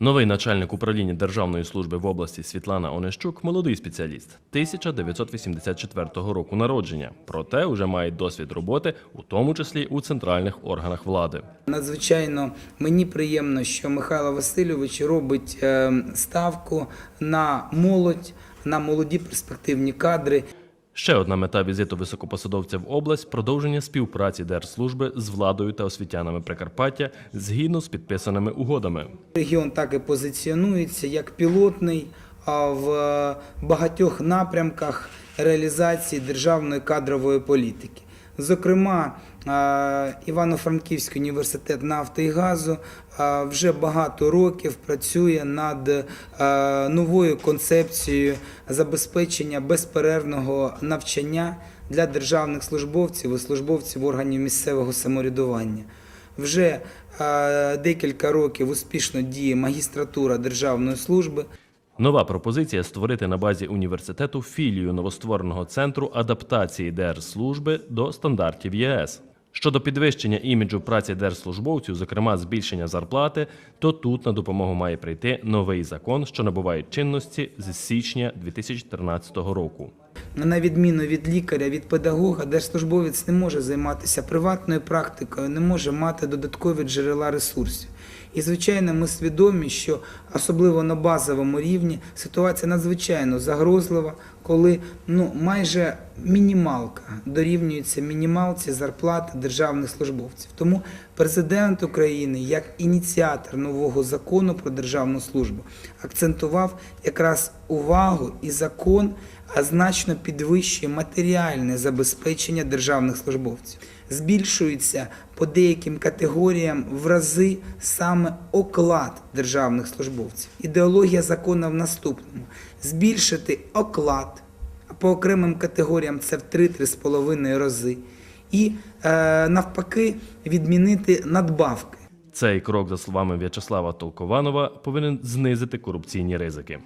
Новий начальник управління Державної служби в області Світлана Онищук молодий спеціаліст 1984 року народження. Проте вже має досвід роботи, у тому числі у центральних органах влади. Надзвичайно мені приємно, що Михайло Васильович робить е, ставку на молодь, на молоді перспективні кадри. Ще одна мета візиту високопосадовця в область продовження співпраці держслужби з владою та освітянами Прикарпаття згідно з підписаними угодами. Регіон так і позиціонується як пілотний в е, багатьох напрямках реалізації державної кадрової політики. Зокрема, Івано-Франківський університет нафти і газу вже багато років працює над новою концепцією забезпечення безперервного навчання для державних службовців і службовців органів місцевого самоврядування. Вже декілька років успішно діє магістратура державної служби. Нова пропозиція створити на базі університету філію новоствореного центру адаптації держслужби до стандартів ЄС. Щодо підвищення іміджу праці держслужбовців, зокрема збільшення зарплати, то тут на допомогу має прийти новий закон, що набуває чинності з січня 2013 року. На відміну від лікаря, від педагога, держслужбовець не може займатися приватною практикою, не може мати додаткові джерела ресурсів. І, звичайно, ми свідомі, що особливо на базовому рівні ситуація надзвичайно загрозлива, коли ну, майже мінімалка дорівнюється мінімалці зарплати державних службовців. Тому президент України, як ініціатор нового закону про державну службу, акцентував якраз увагу і закон а значно підвищує матеріальне забезпечення державних службовців. Збільшується по деяким категоріям в рази саме оклад державних службовців. Ідеологія закону в наступному: збільшити оклад, а по окремим категоріям це в 3-3,5 рази, і е, навпаки відмінити надбавки. Цей крок, за словами В'ячеслава Толкованова, повинен знизити корупційні ризики.